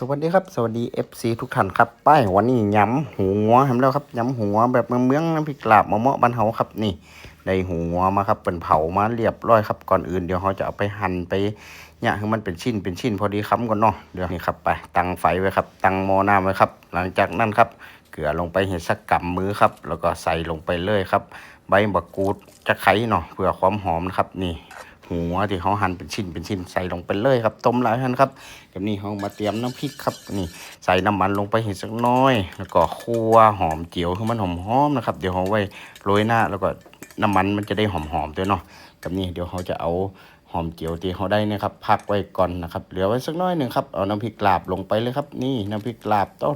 สวัสดีครับ สวัสดี FC ทุกท่านครับป้ายวันนี้ย้ำหัวทำแล้วครับย้ำหัวแบบเมืองน้ำพริกลาบมะเมาะบ้านเฮาครับนี่ได้หัวมาครับเป็นเผามาเรียบร้อยครับก่อนอื่นเดี๋ยวเราจะเอาไปหั่นไปเนี่ยให้มันเป็นชิ้นเป็นชิ้นพอดีคำก่อนเนาะเดี๋ยวนี่ครับไปตั้งไฟไว้ครับตั้งหม้อน้ำไว้ครับ หลังจากนั้นครับเกลือลงไปเห็ดสักกำมือครับ แล้วก็ใส่ลงไปเลยครับ ใบมะกรูดจะไข่เนาะเพื่อความหอมนะครับนี่ หัวที่เขาหั่นเป็นชิ้นเป็นชิ้นใส่ลงไปเลยครับ ต้มหลายท่นครับเดี๋ยวนี้เขามาเตรียมน้ำพริกครับนี่ใส่น้ำมันลงไปเห็นสักน้อย แล้วก็คั่วหอมเจียวให้มันหอมๆนะครับ เดี๋ยวเขาไว้โรยหน้าแล้วก็น้ำมันมันจะได้หอมๆด้วยเนาะกับนี่เดี๋ยวเขาจะเอาหอมเจียวที่เขาได้นะครับพักไว้ก่อนนะครับเหลือไว้สักน้อยหนึ่งครับเอาน้ำพริกลาบลงไปเลยครับนี่น้ำพริกลาบต้อ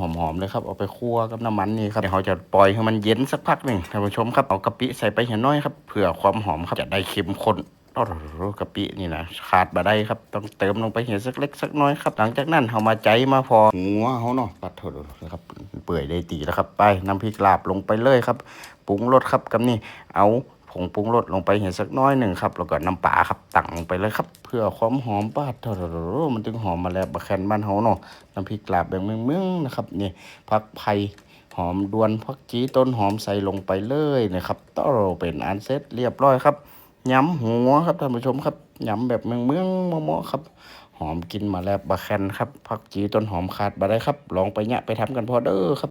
หอมๆเลยครับเอาไปคั่วกับน้ำมันนี่ครับเดี๋ยวเขาจะปล่อยให้มันเย็นสักพักหนึ่งท่านผู้ชมครับเอากะปิใส่ไปเห็นน้อยครับเพื่อความหอมครับจะได้เข้มข้น โอ้โหกะปินี่นะขาดบาได้ครับ ต้องเติมลงไปเห็นสักเล็กสักน้อยครับ หลังจากนั้นเอามาใจมาพอหัวเขาเนาะปัดโถนะครับ เปื่อยได้ตีแล้วครับ ไปน้ำพริกลาบลงไปเลยครับ ปรุงรสครับกับนี่เอาผงปรุงรสลงไปเห็นสักน้อยหนึ่งครับ แล้วก็น้ำปลาครับตั้งลงไปเลยครับ เพื่อความหอมป้าดโถมันถึงหอมมาแล้วบะแคนบ้านเฮาเนาะน้ำพริกลาบแบบเมืองๆนะครับนี่ผักไผ่หอมดวนผักจีต้นหอมใส่ลงไปเลยนะครับต้อเป็นอันเสร็จเรียบร้อยครับ ยำหัวครับท่านผู้ชมครับยำแบบเมืองเมืองๆมอๆครับ หอมกินมาแล้วบะแคนครับผักจีต้นหอมขาดบะได้ครับ ลองไปเนี่ยไปทำกันพอเด้อครับ